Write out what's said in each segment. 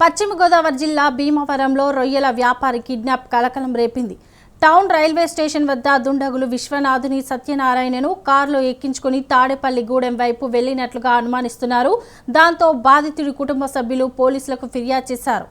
పశ్చిమ గోదావరి జిల్లా భీమవరంలో రొయ్యల వ్యాపారి కిడ్నాప్ కలకలం రేపింది. టౌన్ రైల్వే స్టేషన్ వద్ద దుండగులు విశ్వనాథుని సత్యనారాయణను కారులో ఎక్కించుకుని తాడేపల్లి గూడెం వైపు వెళ్ళినట్లుగా అనుమానిస్తున్నారు. దాంతో బాధితుడి కుటుంబ సభ్యులు పోలీసులకు ఫిర్యాదు చేశారు.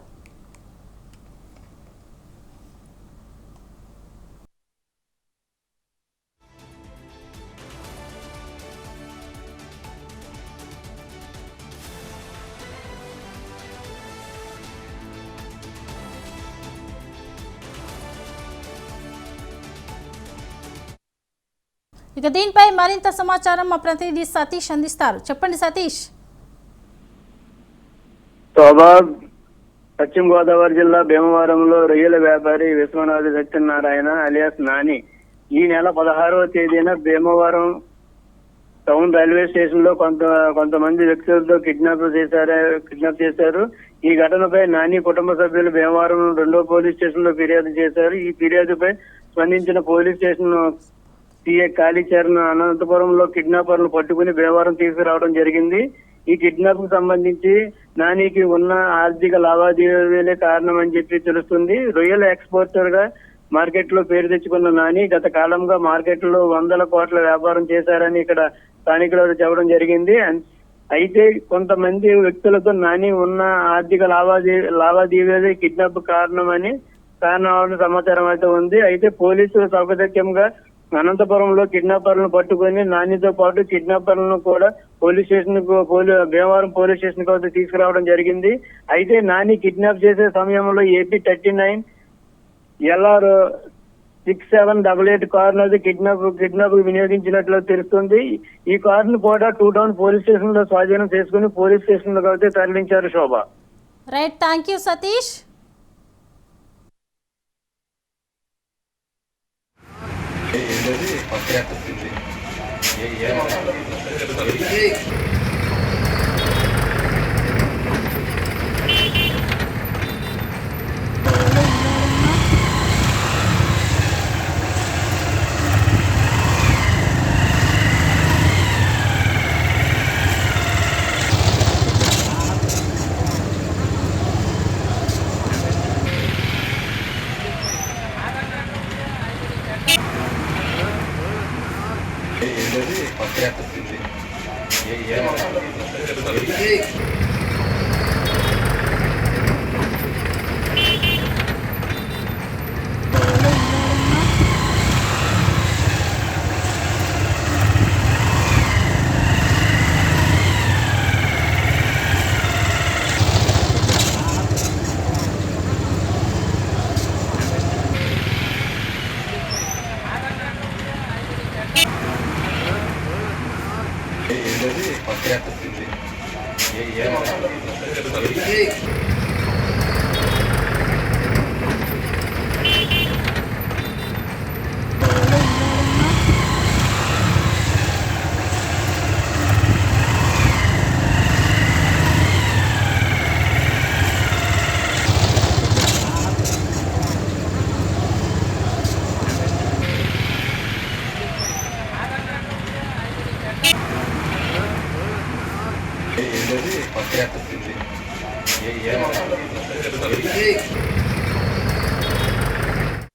ఇక దీనిపై మరింత సమాచారం మా ప్రతినిధి సతీష్ అందిస్తారు. చెప్పండి సతీష్. పశ్చిమ గోదావరి జిల్లా భీమవరంలో రొయ్యల వ్యాపారి విశ్వనాథ సత్యనారాయణ అలియాస్ నాని ఈ నెల పదహారవ తేదీన భీమవరం టౌన్ రైల్వే స్టేషన్లో కొంత కొంతమంది వ్యక్తులతో కిడ్నాప్ చేశారు కిడ్నాప్ చేశారు. ఈ ఘటనపై నాని కుటుంబ సభ్యులు భీమవరం రెండో పోలీస్ స్టేషన్లో ఫిర్యాదు చేశారు. ఈ ఫిర్యాదుపై స్పందించిన పోలీస్ స్టేషన్ సీఏ కాళీచరణ్ అనంతపురంలో కిడ్నాపర్లు పట్టుకుని భీమవరం తీసుకురావడం జరిగింది. ఈ కిడ్నాప్కు సంబంధించి నానికి ఉన్న ఆర్థిక లావాదేవీలే కారణం అని చెప్పి తెలుస్తుంది. రొయ్యల ఎక్స్పోర్టర్గా మార్కెట్లో పేరు తెచ్చుకున్న నాని గత కాలంగా మార్కెట్లో వందల కోట్ల వ్యాపారం చేశారని ఇక్కడ స్థానికులు చెప్పడం జరిగింది. అయితే కొంతమంది వ్యక్తులతో నాని ఉన్న ఆర్థిక లావాదేవీ లావాదేవీలే కిడ్నాప్ కారణమని కారణం సమాచారం అయితే ఉంది. అయితే పోలీసులు సౌకర్యంగా అనంతపురంలో కిడ్నాపర్లను పట్టుకొని నానితో పాటు కిడ్నాపర్లను కూడా పోలీస్ స్టేషన్ పోలీ భీమవరం పోలీస్ స్టేషన్కు తీసుకురావడం జరిగింది. అయితే నాని కిడ్నాప్ చేసే సమయంలో AP thirty nine LR six seven double eight car అనేది కిడ్నాప్ కిడ్నాప్ వినియోగించినట్లు తెలుస్తుంది. ఈ కార్ను కూడా టూ టౌన్ పోలీస్ స్టేషన్లో స్వాధీనం చేసుకుని పోలీస్ స్టేషన్లో అయితే తరలించారు Shobha. Right thank you Satish. concreta desse jeito. E aí é. Concreto, first app వచ్చింది ఏ